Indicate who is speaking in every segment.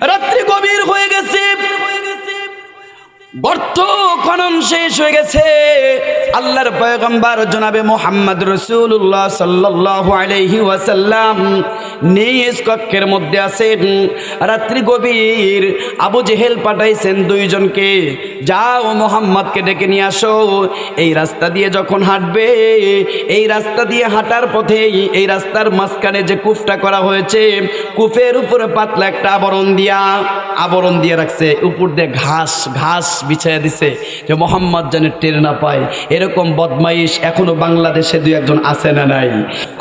Speaker 1: রাত্রি গভীর হয়ে গর্ত খনন শেষ হয়ে গেছে। আল্লাহর পয়গম্বর জনাবে মোহাম্মদ রসুল্লাহ সাল্লাল্লাহু আলাইহি ওয়াসাল্লাম নিজ কক্ষের মধ্যে আছেন। রাত্রি গভীর আবু জেহেল পাঠাইছেন দুইজনকে, যাও মোহাম্মদকে ডেকে নিয়ে আসো। এই রাস্তা দিয়ে যখন হাঁটবে, এই রাস্তা দিয়ে হাঁটার পথেই এই রাস্তার মাঝখানে যে কুফটা করা হয়েছে কুফের উপরে পাতলা একটা আবরণ দিয়া, আবরণ দিয়ে রাখছে। উপর দিয়ে ঘাস ঘাস বিছাইয়া দিছে যে মোহাম্মদ যেন টের না পায়। এরকম বদমাইশ এখনও বাংলাদেশে দুই একজন আছে না নাই।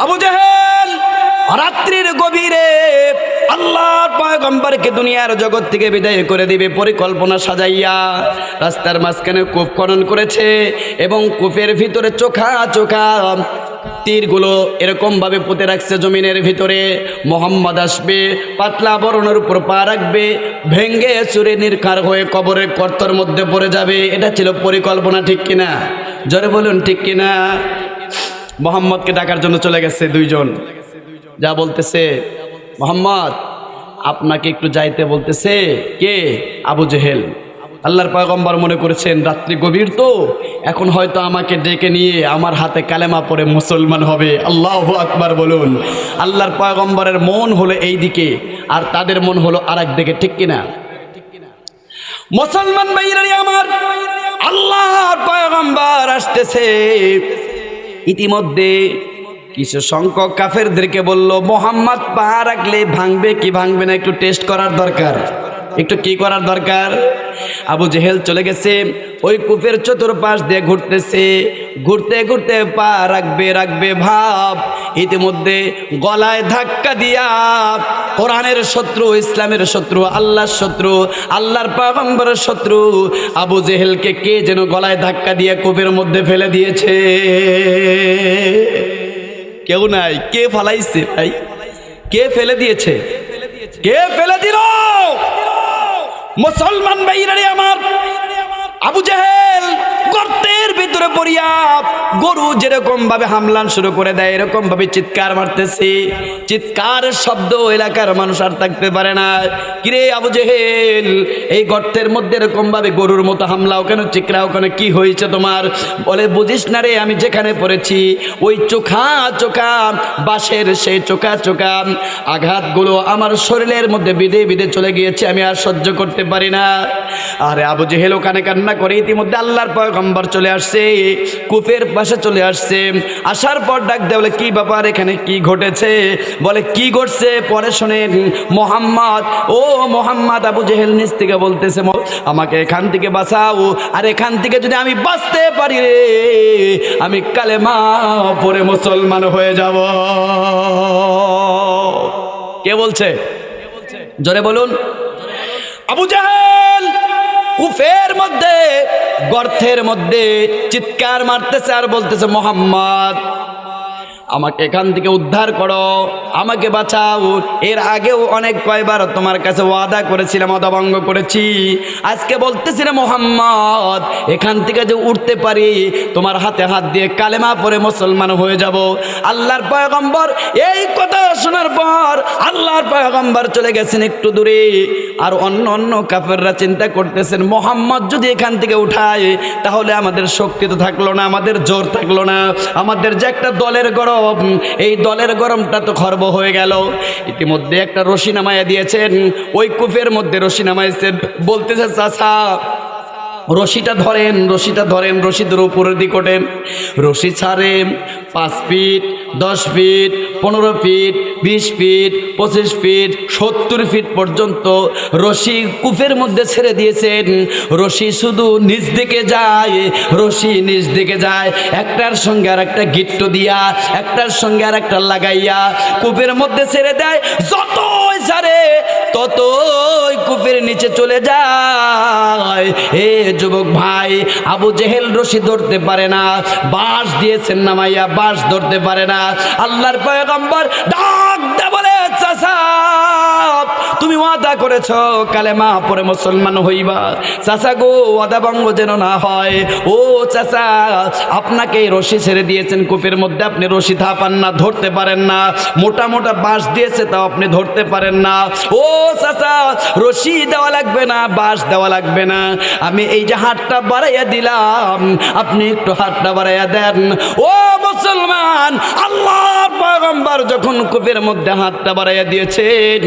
Speaker 1: আবু জাহেল, রাত্রির গভীরে আল্লাহর পয়গম্বরকে দুনিয়ার জগৎ থেকে বিদায় করে দিবে, পরিকল্পনা সাজাইয়া রাস্তার মাঝখানে কূপ খনন করেছে এবং কূপের ভিতরে চোখা চোখা তীরগুলো এরকম ভাবে পুঁতে রাখছে জমিনের ভিতরে। মোহাম্মদ আসবে, পাতলা বরণের উপর পা রাখবে, ভেঙ্গে চুরে নির্কার হয়ে কবরের কর্তর মধ্যে পড়ে যাবে। এটা ছিল পরিকল্পনা, ঠিক কিনা? জোরে বলুন, ঠিক কিনা? মোহাম্মদকে ডাকার জন্য চলে গেছে দুইজন। যা বলতেছে, মোহাম্মদ, আপনাকে একটু যাইতে বলতেছে কে? আবু জেহেল। আল্লাহর পয়গম্বর মনে করেছেন, রাত্রি গভীর তো, এখন হয়তো আমাকে ডেকে নিয়ে আমার হাতে কালেমা পরে মুসলমান হবে। আল্লাহ আকবার বলুন। আল্লাহর পয়গম্বরের মন হলো এই দিকে আর তাদের মন হলো আর দিকে ঠিক কিনা মুসলমান ভাইরাই আমার, আল্লাহর পয়গম্বর আসতেছে। ইতিমধ্যে কিছু সংখ্যক কাফেরদেরকে বলল, মোহাম্মদ পা রাখলে ভাঙবে কি ভাঙবে না, একটু টেস্ট করার দরকার। একটু কি করার দরকার? আবু জেহেল চলে গেছে, ওই কূপের চতুর্পাশ দিয়ে ঘুরতেছে। ঘুরতে ঘুরতে পা রাখবে রাখবে ভাব। ইতিমধ্যে গলায় ধাক্কা দিয়া কোরআনের শত্রু, ইসলামের শত্রু, আল্লাহর শত্রু, আল্লাহর পাগম্বরের শত্রু আবু জেহেলকে কে যেন গলায় ধাক্কা দিয়ে কূপের মধ্যে ফেলে দিয়েছে? কেউ নাই। কে ফালাইছে ভাই? কে ফেলে দিয়েছে? কে ফেলে দিল? মুসলমান ভাইরা রে আমার আবু জাহেল গর্তের ভিতরে পড়িয়া গরু যেরকম ভাবে হামলান শুরু করে দেয়, এরকম ভাবে চিৎকার মারতেছে। চিৎকার শব্দ এলাকার মানুষ আর থাকতে পারে না। কিরে আবু জেহেল, এই গর্তের মধ্যে এরকম ভাবে গরুর মতো হামলা ওখানে চিকরাও ওখানে কি হয়েছে তোমার? বলে, বুঝিস না রে, আমি যেখানে পড়েছি, ওই চোখা চোখা, বাঁশের সেই চোখা চোখা, আঘাতগুলো আমার শরীরের মধ্যে বিধে বিধে চলে গিয়েছে, আমি আর সহ্য করতে পারি না। আরে আবু জেহেল ওখানে কান্না করে ইতিমধ্যে আল্লাহর পয়গম্বর চলে আসছে কূপের পাশে চলে আসছে আসার পর ডাক দেয়, বলে, কি ব্যাপার এখানে? কি ঘটেছে? বলে, কি ঘটছে? পরে শোনেন, মোহাম্মদ, ও মোহাম্মদ আবু জেহেল নিচ থেকে বলতেছে, "ম- আমাকে এখান থেকে বাঁচাও। আর এখান থেকে যদি আমি বাঁচতে পারি রে, আমি কালেমা পরে মুসলমান হয়ে যাব। কে বলছে? জোরে বলুন। আবু জাহেল! কুফের মধ্যে গর্থের মধ্যে চিৎকার মারতেছে আর বলতেছে, মোহাম্মদ, আমাকে এখান থেকে উদ্ধার করো, আমাকে বাঁচাও। এর আগেও অনেক কয়বার তোমার কাছে ওয়াদা করেছিলাম অদভঙ্গ করেছি। আজকে বলতেছি না মোহাম্মদ, এখান থেকে যে উঠতে পারি, তোমার হাতে হাত দিয়ে কালেমা পরে মুসলমান হয়ে যাব। আল্লাহর পয়গম্বর, এই কথা শোনার পর আল্লাহর পয়গম্বর চলে গেছেন একটু দূরে। আর অন্য অন্য কাফেররা চিন্তা করতেছেন, মোহাম্মদ যদি এখান থেকে উঠায়, তাহলে আমাদের শক্তি তো থাকল না, আমাদের জোর থাকল না, আমাদের যে একটা দলের গরম, এই দলের গরমটা তো খর্ব হয়ে গেল। ইতিমধ্যে একটা রশি নামাইয়া দিয়েছেন, ওই কুফের মধ্যে রশি নামাইছেন, বলতেছে চাষা রশিটা ধরেন রশিটা ধরেন, রশিদের উপরের দিক ওঠেন রশি ছাড়েন পাঁচ ফিট, দশ ফিট, পনেরো ফিট, বিশ ফিট, পঁচিশ ফিট, সত্তর ফিট পর্যন্ত রশি কূপের মধ্যে ছেড়ে দিয়েছেন। রশি শুধু নিচ দিকে যায়, রশি নিচ দিকে যায়। একটার সঙ্গে আর একটা গিট্ট দিয়া, একটার সঙ্গে আর একটা লাগাইয়া কূপের মধ্যে ছেড়ে দেয়। যতই ছাড়ে, ততই কূপের নিচে চলে যায়। হে যুবক ভাই, আবু জেহেল রশি ধরতে পারে না বাস দিয়েছেন নামাইয়া বাস ধরতে পারে না। আল্লাহর পয়গম্বর ডাক দে বলে তুমি ওয়াদা করেছ কালেমা পরে মুসলমান হইবা। চাচা গো, ওয়াদা ভঙ্গ যেন না হয়। ও চাচা, আপনাকে রশি ছেড়ে দিয়েছেন কূপের মধ্যে, আপনি রশি থাপান না, ধরতে পারেন না। মোটা মোটা বাঁশ দিয়েছে, তাও আপনি ধরতে পারেন না। ও চাচা, রশি দেওয়া লাগবে না, বাঁশ দেওয়া লাগবে না। আমি এই যে হাতটা বাড়াইয়া দিলাম, আপনি একটু হাতটা বাড়াইয়া দেন। ও মুসলমান আল্লাহ যখন কূপের মধ্যে হাতটা বাড়াইয়া দিয়েছেন।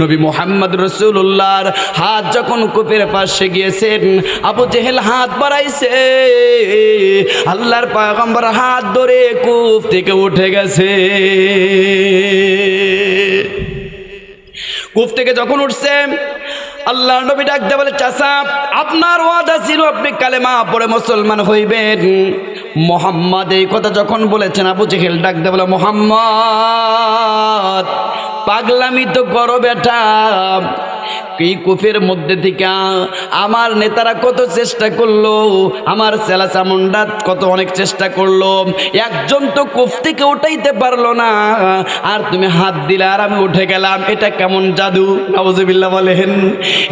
Speaker 1: নবী মোহাম্মদ রসুল্লাহর হাত যখন কূপের পাশে গিয়েছেন, আবু জেহেল হাত বাড়াইছে। আল্লাহর পয়গম্বর হাত ধরে কূপ থেকে উঠে গেছে। কূপ থেকে যখন উঠছে আল্লাহ নবী ডাকতে বলে, চাচা, আপনার ওয়াদা ছিল আপনি কালেমা পরে মুসলমান হইবেন। মোহাম্মদ এই কথা যখন বলেছেন, আবু জেহেল ডাকতে বলে, মোহাম্মদ পাগলামি তো করো বেটা। এই কুফের মধ্যে থেকে আমার নেতারা কত চেষ্টা করল, আমার সেলা চামুন্ডা কত অনেক চেষ্টা করল। একজন তো কুফ থেকে উঠাইতে পারল না। আর তুমি হাত দিলে আর আমি উঠে গেলাম। এটা কেমন জাদু? নবজবিল্লা বলেন,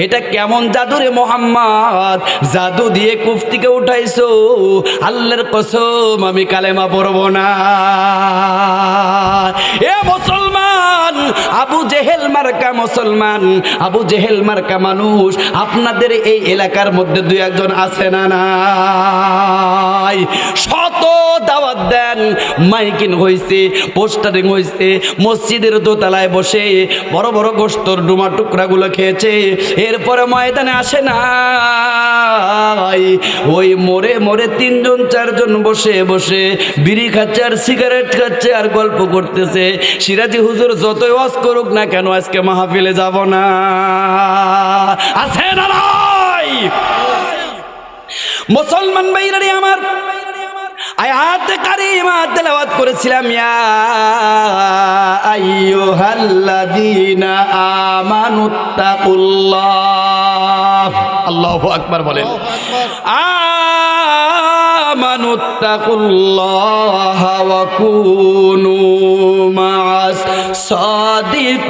Speaker 1: এটা কেমন জাদু রে মোহাম্মদ? জাদু দিয়ে কুফ থেকে উঠাইছো, আল্লাহর কসম আমি কালেমা পড়ব না। এ মুসলমান! আবু জেহেল মার্কা মুসলমান। আবু জেহেল মার্কা মানুষ। আপনাদের এই এলাকার মধ্যে দুই একজন আছে না নাই? শত দাওয়াত দেন। মাইকিং হয়েছে পোস্টারিং হয়েছে মসজিদের দোতলায় বসে বড় বড় গোস্তর ডুমা টুকরাগুলো খেয়েছে। এরপরে ময়দানে আসে না ওই মোড়ে মোড়ে তিনজন, চারজন বসে বসে বিড়ি খাচ্ছে আর সিগারেট খাচ্ছে আর গল্প করতেছে। সিরাজি হুজুর যতই ওয়াজ করুক না কেন আজকে মাহফিলে যাব না। আছে না? মুসলমান ভাইরারে আমার, আয়াত কারিমা তেলাওয়াত করেছিলাম, ইয়া আইয়ুহাল্লাযীনা আমানুত্তাকুল্লাহ। আল্লাহু আকবার বলেন। ওয়া কুনু মা'আস সাদিকিন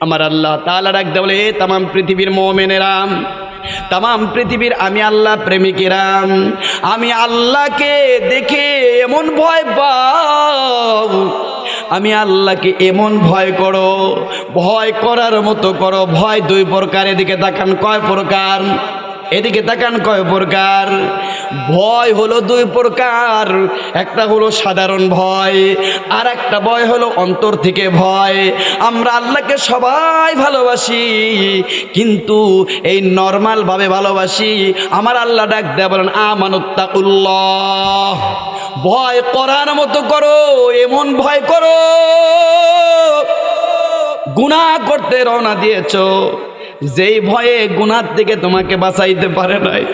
Speaker 1: আমার আল্লাহ তাআলা ডাকতে বলে তাম পৃথিবীর মোমেনেরাম তাম পৃথিবীর আমি আল্লাহ প্রেমিকেরাম আমি আল্লাহকে দেখে এমন ভয় পাও আমি আল্লাহকে এমন ভয় করো, ভয় করার মতো করো, ভয় দুই প্রকার, এদিকে তাকান কয় প্রকার? এদিকে তাকান কয় প্রকার? ভয় হলো দুই প্রকার, একটা হলো সাধারণ ভয়, আর একটা ভয় হলো অন্তর থেকে ভয়। আমরা আল্লাহকে সবাই ভালোবাসি, কিন্তু এই নর্মালভাবে ভালোবাসি। আমার আল্লাহ ডাক দেয়া বলেন আমানুত্তা উল্লাহ ভয় করার মতো করো, এমন ভয় করো। গুণা করতে রওনা দিয়েছ। যেই ভয়ে গুণার থেকে তোমাকে বাঁচাইতে পারে নাই।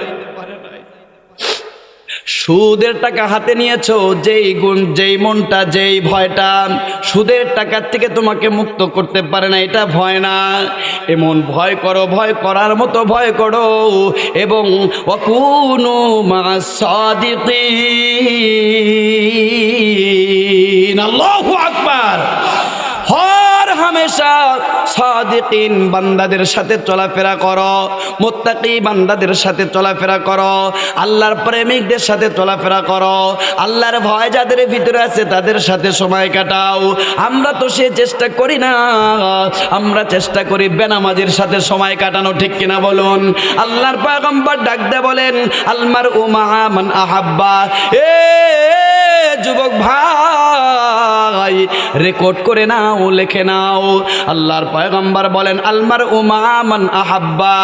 Speaker 1: সুদের টাকা হাতে নিয়েছো, যেই গুণ, যেই মনটা, যেই ভয়টা, সুদের টাকার থেকে তোমাকে মুক্ত করতে পারে না, এটা ভয় না। এমন ভয় করো, ভয় করার মতো ভয় করো, এবং অকুনু মা সাদিকিন। আল্লাহু আকবার। হর হামেশা সাদিকিন, বান্দাদের সাথে চলাফেরা করো, মোত্তাকি বান্দাদের সাথে চলাফেরা করো, আল্লাহর প্রেমিকদের সাথে চলাফেরা করো, আল্লাহর ভয় যাদের ভিতরে আছে তাদের সাথে সময় কাটাও। আমরা তো সে চেষ্টা করি না, আমরা চেষ্টা করি বেনামাজির সাথে সময় কাটানো, ঠিক কিনা বলুন? আল্লাহর পয়গম্বর ডাক দে বলেন আলমার উমা মান আহাব্বা। এ যুবক ভাই রেকর্ড করে নাও, লেখে নাও। আল্লাহর পয়গম্বর বলেন, আলমার উমান আহাব্বা,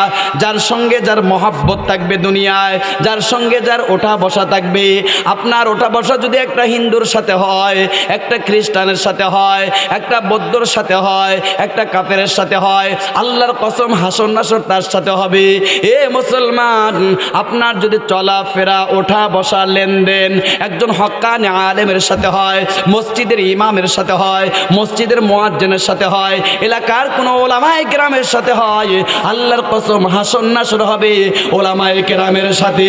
Speaker 1: যার সঙ্গে যার মহাব্বত থাকবে দুনিয়ায়, যার সঙ্গে যার ওঠা বসা থাকবে। আপনার ওঠা বসা যদি একটা হিন্দুর সাথে হয়, একটা খ্রিস্টানের সাথে হয়, একটা বৌদ্ধর সাথে হয়, একটা কাফেরের সাথে হয়, আল্লাহর কসম হাসন নাসর তার সাথে হবে। এ মুসলমান, আপনার যদি চলাফেরা, ওঠা বসা লেনদেন একজন হক্কানি আলেমের সাথে হয়, মসজিদের ইমামের সাথে হয়, মসজিদের মোয়াজ্জেনের সাথে হয়, এলাকার কোনো ওলামায় গ্রামের সাথে হয়। আল্লাহর কসম হাসন নাসর হবে ওলামায় গ্রামের সাথে।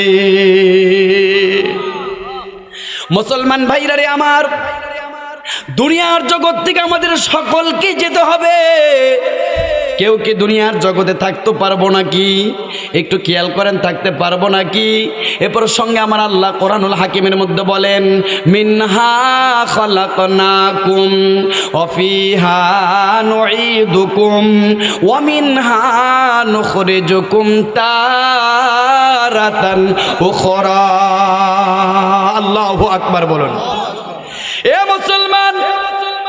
Speaker 1: মুসলমান ভাইরা রে আমার, দুনিয়ার জগৎ থেকে আমাদের সকলকে যেতে হবে। কেউ কি দুনিয়ার জগতে থাকতে পারব নাকি? একটু খেয়াল করেন, থাকতে পারব নাকি? এ প্রসঙ্গে আমার আল্লাহ কোরআনুল হাকিমের মধ্যে বলেন, মিনহা আল্লাহু আকবার বলুন। এ মুসলমান,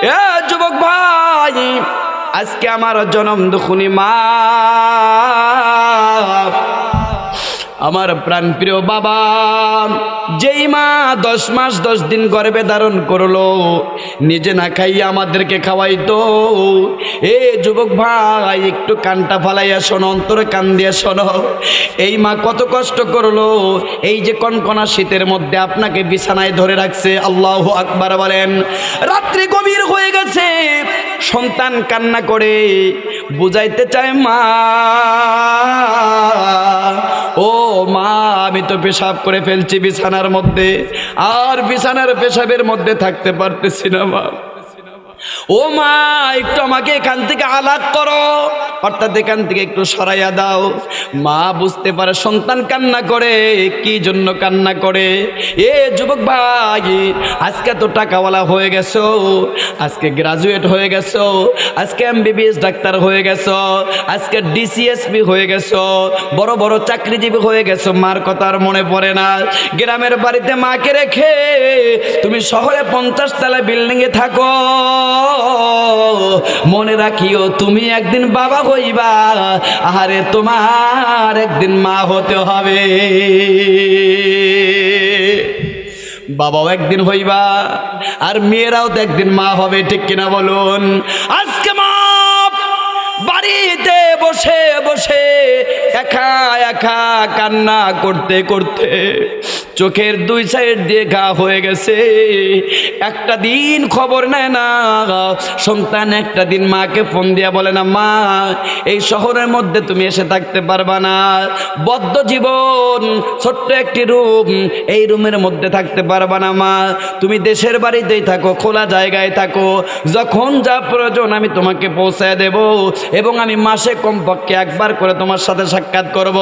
Speaker 1: এ যুবক ভাই আজকে আমার জনম দুখুনি মা। আমার প্রাণপ্রিয় বাবা, যেই মা দশ মাস দশ দিন গর্ভে ধারণ করল, নিজে না খাইয়ে আমাদেরকে খাওয়াইতো। এ যুবক ভাই, একটু কানটা ফালাইয়া শোনো, অন্তরে কান দিয়ে শোনো। এই মা কত কষ্ট করল, এই যে কনকনা শীতের মধ্যে আপনাকে বিছানায় ধরে রাখছে, আল্লাহ আকবার বলেন, রাত্রি গভীর হয়ে গেছে, সন্তান কান্না করে বুঝাইতে চায় মা। ও মা, আমি তো পেশাব করে ফেলছি বিছানার মধ্যে। আর বিছানার পেশাবের মধ্যে থাকতে পারতেছি না মা। ও মা, একটু আমাকে এখান থেকে আলাপ করো। অর্থাৎ এখান থেকে একটু সরাইয়া দাও। মা বুঝতে পারে সন্তান কান্না করে, কি জন্য কান্না করে? এ যুবক ভাই, আজকে তো টাকাওয়ালা হয়ে গেছো, আজকে গ্রাজুয়েট হয়ে গেছো, আজকে এমবিবিএস ডাক্তার হয়ে গেছো, আজকে ডিসিএসপি হয়ে গেছো, বড় বড় চাকরিজীবী হয়ে গেছো। মার কথা আর মনে পড়ে না। গ্রামের বাড়িতে মাকে রেখে তুমি শহরে পঞ্চাশ তলা বিল্ডিংয়ে থাকো। মনে রাখিও, তুমি একদিন বাবা হইবা, আহারে তোমার একদিন মা হতে হবে। বাবাও একদিন হইবা, আর মেয়েরাও তো একদিন মা হবে, ঠিক কিনা বলুন? আজকে মা বাড়িতে বসে বসে একা একা কান্না করতে করতে চোখের দুই সাইড দিয়ে ঘা হয়ে গেছে। একটা দিন খবর নেয় না। সন্তান একটা দিন মাকে ফোন দিয়া বলে না, মা, এই শহরের মধ্যে তুমি এসে থাকতে পারবা না। বদ্ধ জীবন, ছোট্ট একটি রুম, এই রুমের মধ্যে থাকতে পারবা না, মা। তুমি দেশের বাড়িতেই থাকো, খোলা জায়গায় থাকো। যখন যা প্রয়োজন আমি তোমাকে পৌঁছায় দেব এবং আমি মাসে কমপক্ষে একবার করে তোমার সাথে সাক্ষাৎ করব।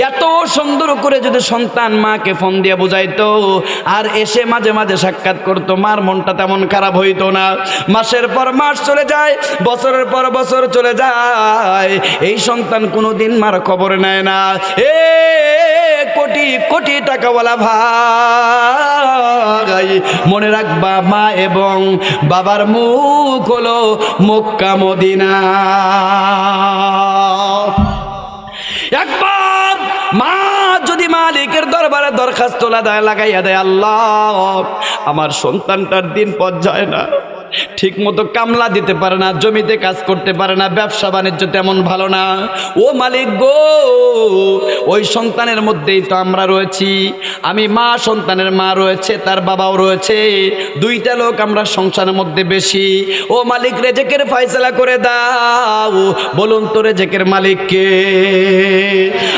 Speaker 1: এত সুন্দর করে যদি সন্তান মাকে ফোন দিয়ে বুঝাইতো। আর এসে মাঝে মাঝে সাক্ষাৎ করতো, মার মনটা তেমন খারাপ হইতো না। মাসের পর মাস চলে যায়, বছরের পর বছর চলে যায়। এই সন্তান কোনোদিন মার খবর নেয় না। এ, কোটি কোটি টাকাওয়ালা ভাই, মনে রাখবা মা এবং বাবার মুখ হলো মক্কা, মদিনা। একবার মা যদি মালিকের দরবারে দরখাস্ত লাগাইয়া দেয় আল্লাহ আমার সন্তানটার দিন পর্যায় না। ঠিক মতো কামলা দিতে পারে না, জমিতে কাজ করতে পারে না, ব্যবসা বাণিজ্য তেমন ভালো না। ও মালিক গো, ওই সন্তানের মধ্যেই তো আমরা রয়েছি। আমি মা সন্তানের মা রয়েছে, তার বাবাও রয়েছে। দুইটা লোক আমরা সংসারের মধ্যে বেশি। ও মালিক, রেজেকের ফয়সলা করে দাও। বলুন তো রেজেকের মালিককে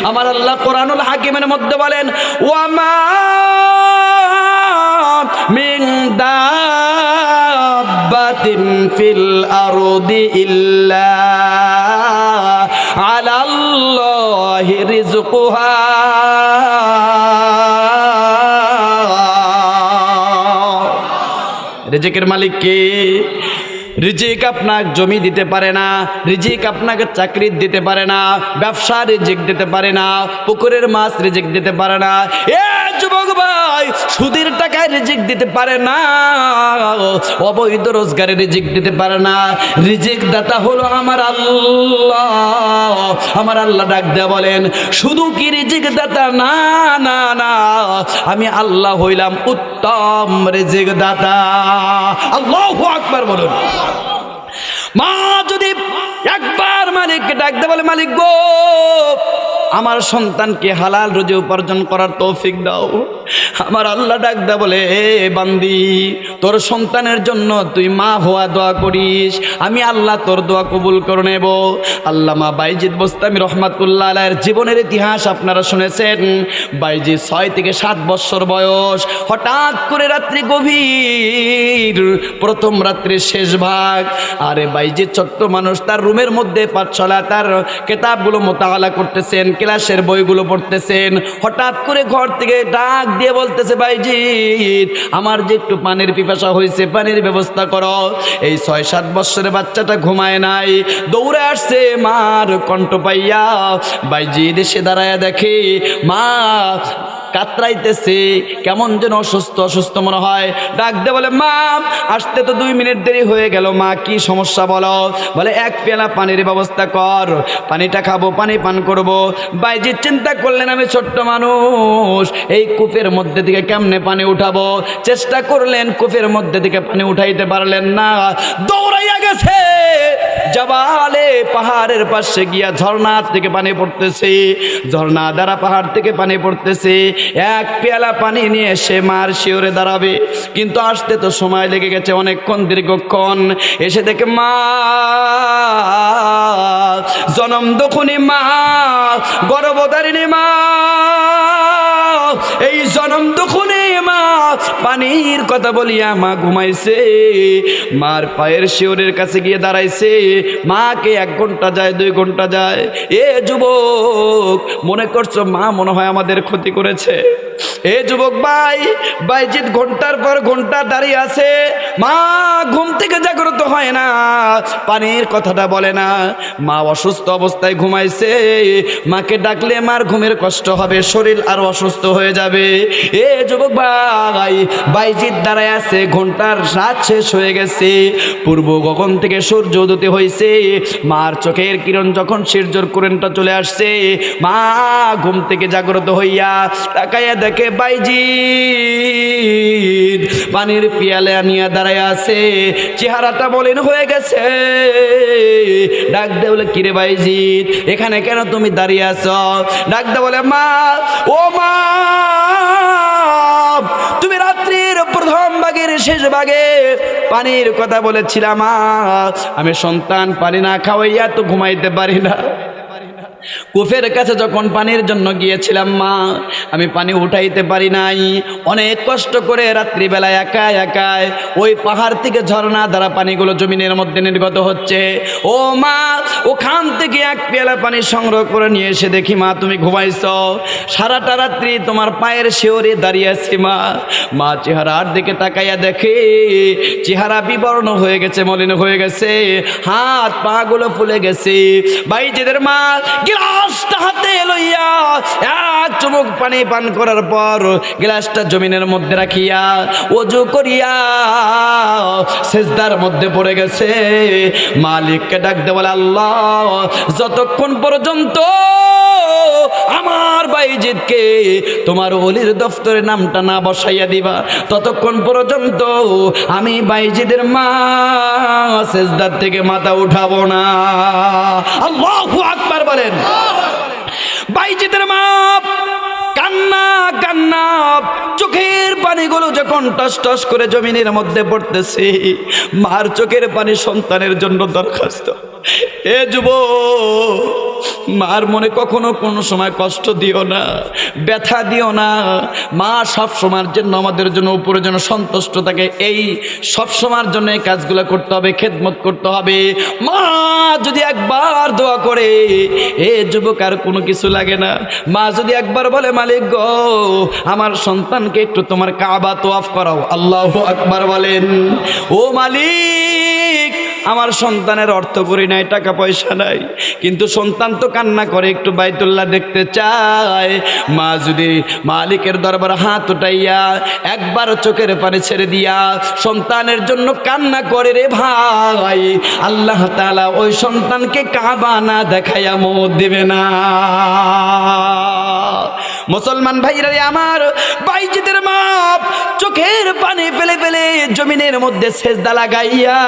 Speaker 1: আমার আল্লাহ কোরআনুল হাকিমের মধ্যে বলেন ওয়ামা মিন দাব্বাতিন ফিল আরদি ইল্লা আলাল্লাহি রিজকুহা রেজেকের মালিক কে? রিজিক আপনার জমি দিতে পারে না, রিজিক আপনাকে চাকরি দিতে পারে না, ব্যবসা রিজিক দিতে পারে না, পুকুরের মাছ রিজিক দিতে পারে না। এ যুবক ভাই, সুদের টাকায় রিজিক দিতে পারে না। অবৈধ রোজগারে রিজিক দিতে পারে না। রিজিক দাতা হলো আমার আল্লাহ। আমার আল্লাহ ডাক দেয়া বলেন, শুধু কি রিজিক দাতা না না না। আমি আল্লাহ হইলাম উত্তম রিজিক দাতা আল্লাহ আকবার বলুন। মা যদি একবার মালিককে ডাকতে বলে, মালিক গো আমার সন্তানকে হালাল রুজি উপার্জন করার তৌফিক দাও। আমার আল্লাহ ডাকদা বলে, এ বান্দি, তোর সন্তানের জন্য তুই মা হওয়া দোয়া করিস। আমি আল্লাহ তোর দোয়া কবুল করে নেব। আল্লামা বাইজিদ বোস্তামি রহমাতুল্লাহ আলাইয়ের জীবনের ইতিহাস আপনারা শুনেছেন। বাইজিদ ছয় থেকে সাত বছর বয়স। হঠাৎ করে রাত্রি গভীর, প্রথম রাত্রির শেষ ভাগ। আরে বাইজিদ ছোট্ট মানুষ, তার রুমের মধ্যে পাঠশালা, তার কেতাবগুলো মোতাবেলা করতেছেন, ক্লাসের বইগুলো পড়তেছেন। হঠাৎ করে ঘর থেকে ডাক দিয়ে বলতেছে, ভাইজি, আমার যে একটু পানির পিপাসা হয়েছে, পানির ব্যবস্থা করো। এই ছয়, সাত বছরের বাচ্চাটা ঘুমায় নাই। দৌড়ে আসছে, মার কণ্ঠ পাইয়া বাইজি দেশে দাঁড়ায় দেখে, মা কাতরাইতেছে, কেমন যেন অসুস্থ অসুস্থ মনে হয়। ডাক দে বলে, মা, আসতে তো দুই মিনিট দেরি হয়ে গেল, মা, কি সমস্যা বলো? বলে, এক পেলা পানির ব্যবস্থা কর, পানিটা খাব, পানি পান করব। বাইজি, চিন্তা করলেন আমি ছোট্ট মানুষ, এই কূপের মধ্যে থেকে কেমনে পানি উঠাবো? চেষ্টা করলেন, কূপের মধ্যে থেকে পানি উঠাইতে পারলেন না। দৌড়াইয়া গেছে। জবালে পাহাড়ের পাশে গিয়া ঝর্ণা থেকে পানি পড়তেছে, ঝর্ণা দ্বারা পাহাড় থেকে পানি পড়তেছে। এক পেয়ালা পানি নিয়ে সে মার শিওরে দাঁড়াবে। কিন্তু আসতে তো সময় লেগে গেছে অনেকক্ষণ দীর্ঘক্ষণ। এসে দেখে মা, জনম দখুনি মা, গর্ভধারিণী মা। এই জনম দখুনি পানির কথা বলিয়া মা ঘুমাইছে। মার পায়ের শিওরের কাছে গিয়ে দাঁড়াইছে। মাকে এক ঘণ্টা যায়, দুই ঘণ্টা যায়। এ যুবক, মনে করছ মা মনে হয় আমাদের ক্ষতি করেছে? এ যুবক ভাই, বাইজিৎ ঘণ্টার পর ঘণ্টা দাঁড়িয়ে আছে। মা, ঘুম থেকে জাগ্রত হয় না। পানির কথাটা বলে না। মা অসুস্থ অবস্থায় ঘুমাইছে। মাকে ডাকলে মার ঘুমের কষ্ট হবে, শরীর আরও অসুস্থ হয়ে যাবে। এ যুবক ভাই বাইজিৎ দাঁড়ায় আছে, ঘণ্টার রাত শেষ হয়ে গেছে। পূর্ব গগন থেকে সূর্য উদতে হয়েছে মার চোখের কিরণ যখন সূর্যর কুরেনটা চলে আসছে, মা ঘুম থেকে জাগ্রত হইয়া তাকাইয়া দেখে বাইজি পানির পিয়ালে আনিয়া দাঁড়ায় আছে। চেহারাটা বলেন হয়ে গেছে। ডাক দে বলে, কিরে বাইজিৎ এখানে কেন তুমি দাঁড়িয়ে আছো? ডাক দে বলে, মা, ও মা তুমি রাত্রির প্রথম ভাগের শেষ ভাগে পানির কথা বলেছিলাম আমি সন্তান পানি না, খাওয়াইয়া তো ঘুমাইতে পারি না। কুফের কাছে যখন পানির জন্য গিয়েছিলাম, মা, আমি পানি উঠাইতে পারি নাই। অনেক কষ্ট করে রাত্রিবেলায় একা একায় ওই পাহাড় থেকে ঝর্ণা দ্বারা পানিগুলো জমিনের মধ্যে নির্গত হচ্ছে। ও মা, ওখান থেকে এক পেয়ালা পানি সংগ্রহ করে নিয়ে এসে দেখি, মা, তুমি ঘুমাইছ। সারাটা রাত্রি তোমার পায়ের শিওরে দাঁড়িয়ে আছি, মা। মা চেহারার দিকে তাকাইয়া দেখে, চেহারা বিবর্ণ হয়ে গেছে, মলিন হয়ে গেছে। হাত পা গুলো ফুলে গেছে। বাইজেদের মা গ্লাসটা হাতে লইয়া এক চুমুক পানি পান করার পর গ্লাসটা জমিনের মধ্যে রাখিয়া অজু করিয়া সেজদার মধ্যে পড়ে গেছে। মালিককে ডাকতে বলে, আল্লাহ, যতক্ষণ পর্যন্ত আমার বাইজিৎকে তোমার অলির দফতরে নামটা না বসাইয়া দিবা, ততক্ষণ পর্যন্ত আমি বাইজিদের মা সেজদার থেকে মাথা উঠাবো না। আল্লাহু আকবার বলেন। বাইজিদের মাপ, কান্না কান্না, চোখের পানিগুলো যখন টস টস করে জমিনের মধ্যে পড়তেছে, মার চোখের পানি সন্তানের জন্য দরখাস্ত। এ যুব মার মনে কখনো কোনো সময় কষ্ট দিও না, ব্যথা দিও না। মা সব সময়ের জন্য আমাদের জন্য উপরে যেন সন্তুষ্ট থাকে। এই সব সময়ের জন্য কাজগুলো করতে হবে, খেদমত করতে হবে। মা যদি একবার দোয়া করে, এ যুবক আর কোনো কিছু লাগে না। মা যদি একবার বলে, মালিক গো, আমার সন্তানকে একটু তোমার কাবা তোয়াফ করাও। আল্লাহ আকবার বলেন, ও মালিক আমার সন্তানের অর্থ করি নাই, টাকা পয়সা নাই। কিন্তু সন্তান তো কান্না করে, একটু বাইতুল্লাহ দেখতে চায়। মা যদি মালিকের দরবার হাত উঠাইয়া একবার চোখের পানি ছেড়ে দিয়া সন্তানের জন্য কান্না করে রে ভাই, আল্লাহ তাআলা ওই সন্তানকে কাবা না দেখাইয়া মত দেবে না। মুসলমান ভাইরা রে আমার, বাইজিদের মাপ, চোখের পানি ফেলে ফেলে জমিনের মধ্যে সেজদা লাগাইয়া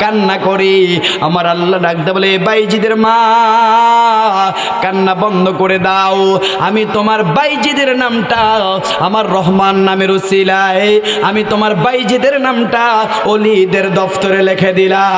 Speaker 1: কান্না করি। আমার আল্লাহ ডাকতে বলে বাইজিদের মা, কান্না বন্ধ করে দাও। আমি তোমার বাইজিদের নামটা, আমার রহমান নামের উসিলায়, আমি তোমার বাইজিদের নামটা অলিদের দফতরে লিখে দিলাম।